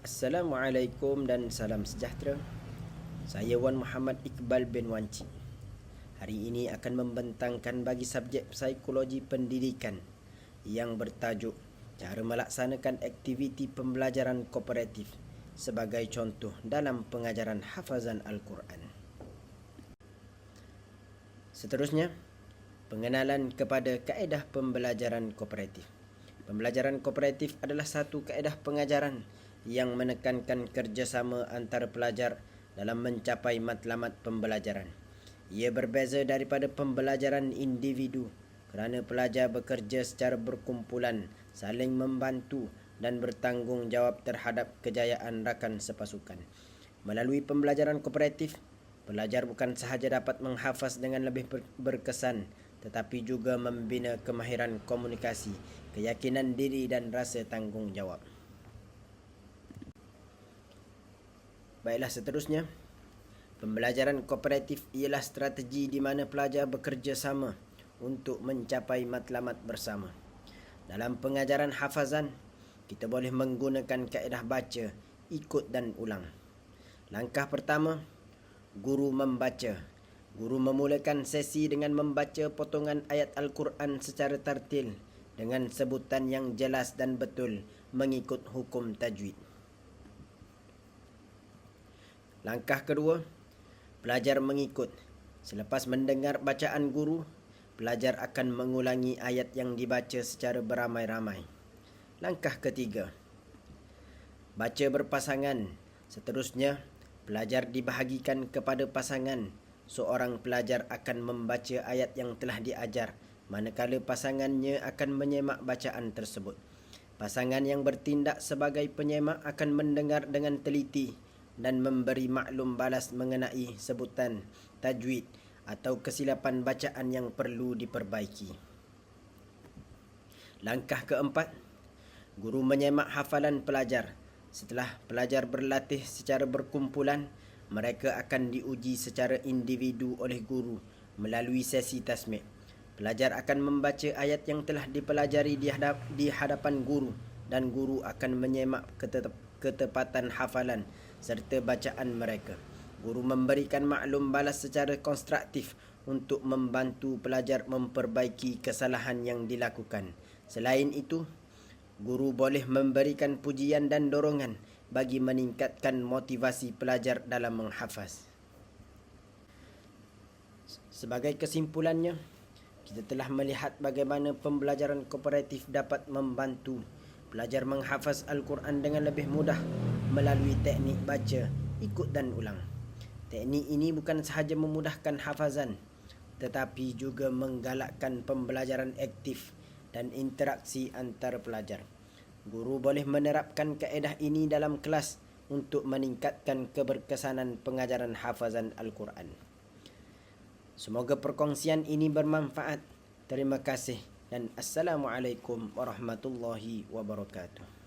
Assalamualaikum dan salam sejahtera. Saya Wan Muhammad Iqbal bin Wanci. Hari ini akan membentangkan bagi subjek psikologi pendidikan yang bertajuk cara melaksanakan aktiviti pembelajaran kooperatif sebagai contoh dalam pengajaran hafazan Al-Quran. Seterusnya, pengenalan kepada kaedah pembelajaran kooperatif. Pembelajaran kooperatif adalah satu kaedah pengajaran yang menekankan kerjasama antara pelajar dalam mencapai matlamat pembelajaran. Ia berbeza daripada pembelajaran individu kerana pelajar bekerja secara berkumpulan, saling membantu dan bertanggungjawab terhadap kejayaan rakan sepasukan. Melalui pembelajaran kooperatif, pelajar bukan sahaja dapat menghafaz dengan lebih berkesan tetapi juga membina kemahiran komunikasi, keyakinan diri dan rasa tanggungjawab. Baiklah seterusnya. Pembelajaran kooperatif ialah strategi di mana pelajar bekerja sama untuk mencapai matlamat bersama. Dalam pengajaran hafazan, kita boleh menggunakan kaedah baca, ikut dan ulang. Langkah pertama, guru membaca. Guru memulakan sesi dengan membaca potongan ayat Al-Quran secara tartil dengan sebutan yang jelas dan betul mengikut hukum tajwid. Langkah kedua, pelajar mengikut. Selepas mendengar bacaan guru, pelajar akan mengulangi ayat yang dibaca secara beramai-ramai. Langkah ketiga, baca berpasangan. Seterusnya, pelajar dibahagikan kepada pasangan. Seorang pelajar akan membaca ayat yang telah diajar, manakala pasangannya akan menyemak bacaan tersebut. Pasangan yang bertindak sebagai penyemak akan mendengar dengan teliti dan memberi maklum balas mengenai sebutan tajwid atau kesilapan bacaan yang perlu diperbaiki. Langkah keempat, guru menyemak hafalan pelajar. Setelah pelajar berlatih secara berkumpulan, mereka akan diuji secara individu oleh guru melalui sesi tasmik. Pelajar akan membaca ayat yang telah dipelajari di, hadap, di hadapan guru dan guru akan menyemak ketepatan hafalan serta bacaan mereka. Guru memberikan maklum balas secara konstruktif untuk membantu pelajar memperbaiki kesalahan yang dilakukan. Selain itu, guru boleh memberikan pujian dan dorongan bagi meningkatkan motivasi pelajar dalam menghafaz. Sebagai kesimpulannya, kita telah melihat bagaimana pembelajaran kooperatif dapat membantu Pelajar menghafaz Al-Quran dengan lebih mudah melalui teknik baca, ikut dan ulang. Teknik ini bukan sahaja memudahkan hafazan tetapi juga menggalakkan pembelajaran aktif dan interaksi antara pelajar. Guru boleh menerapkan kaedah ini dalam kelas untuk meningkatkan keberkesanan pengajaran hafazan Al-Quran. Semoga perkongsian ini bermanfaat. Terima kasih dan assalamualaikum warahmatullahi wabarakatuh